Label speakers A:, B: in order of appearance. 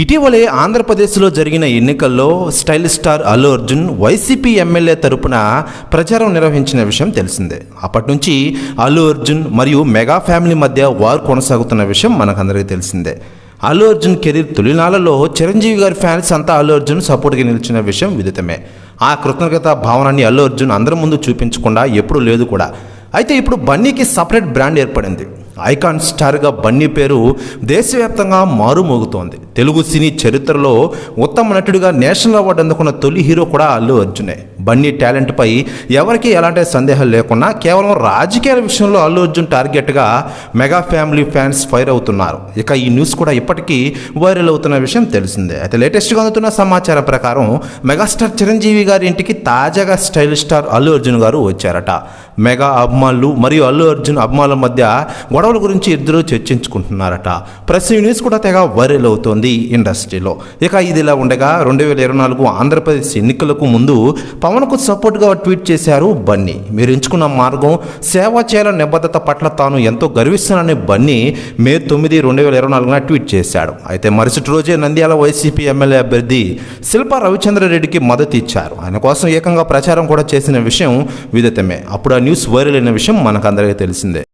A: ఇటీవలే ఆంధ్రప్రదేశ్లో జరిగిన ఎన్నికల్లో style star Allu Arjun YCP MLA తరపున ప్రచారం నిర్వహించిన విషయం తెలిసిందే. అప్పటి నుంచి అల్లు అర్జున్ మరియు మెగా ఫ్యామిలీ మధ్య వారు కొనసాగుతున్న విషయం మనకందరికీ తెలిసిందే. అల్లు అర్జున్ కెరీర్ తొలినాళ్ళలో చిరంజీవి గారి ఫ్యాన్స్ అంతా అల్లు అర్జున్ సపోర్ట్గా నిలిచిన విషయం విదితమే. ఆ కృతజ్ఞత భావనాన్ని అల్లు అర్జున్ అందరి ముందు చూపించకుండా ఎప్పుడూ లేదు కూడా. అయితే ఇప్పుడు బన్నీకి సపరేట్ బ్రాండ్ ఏర్పడింది. ఐకాన్ స్టార్గా బన్నీ పేరు దేశవ్యాప్తంగా మారుమోగుతోంది. తెలుగు సినీ చరిత్రలో ఉత్తమ నటుడిగా నేషనల్ అవార్డు అందుకున్న తొలి హీరో కూడా అల్లు అర్జునే. బన్నీ టాలెంట్పై ఎవరికీ ఎలాంటి సందేహం లేకుండా కేవలం రాజకీయాల విషయంలో అల్లు అర్జున్ టార్గెట్గా మెగా ఫ్యామిలీ ఫ్యాన్స్ ఫైర్ అవుతున్నారు. ఇక ఈ న్యూస్ కూడా ఇప్పటికీ వైరల్ అవుతున్న విషయం తెలిసిందే. అయితే లేటెస్ట్గా అందుతున్న సమాచారం ప్రకారం మెగాస్టార్ చిరంజీవి గారి ఇంటికి తాజాగా స్టైల్ స్టార్ అల్లు అర్జున్ గారు వచ్చారట. మెగా అభిమానులు మరియు అల్లు అర్జున్ అభిమానుల మధ్య గొడవల గురించి ఇద్దరు చర్చించుకుంటున్నారట. ప్రెస్ ఈ న్యూస్ కూడా తెగ వైరల్ అవుతోంది ఇండస్ట్రీలో. ఇక ఇది ఇలా ఉండగా రెండు వేల ఇరవై నాలుగు ఆంధ్రప్రదేశ్ ఎన్నికలకు ముందు పవన్కు సపోర్ట్గా ట్వీట్ చేశారు బన్నీ. మీరు ఎంచుకున్న మార్గం సేవ చేయాల నిబద్ధత పట్ల తాను ఎంతో గర్విస్తున్నానని బన్నీ మే తొమ్మిది రెండు వేల ఇరవై నాలుగున ట్వీట్ చేశాడు. అయితే మరుసటి రోజే నంద్యాల వైసీపీ ఎమ్మెల్యే అభ్యర్థి శిల్ప రవిచంద్రారెడ్డికి మద్దతు ఇచ్చారు. ఆయన కోసం ఏకంగా ప్రచారం కూడా చేసిన విషయం విదితమే. అప్పుడు ఆ న్యూస్ వైరల్ అయిన విషయం మనకందరికీ తెలిసిందే.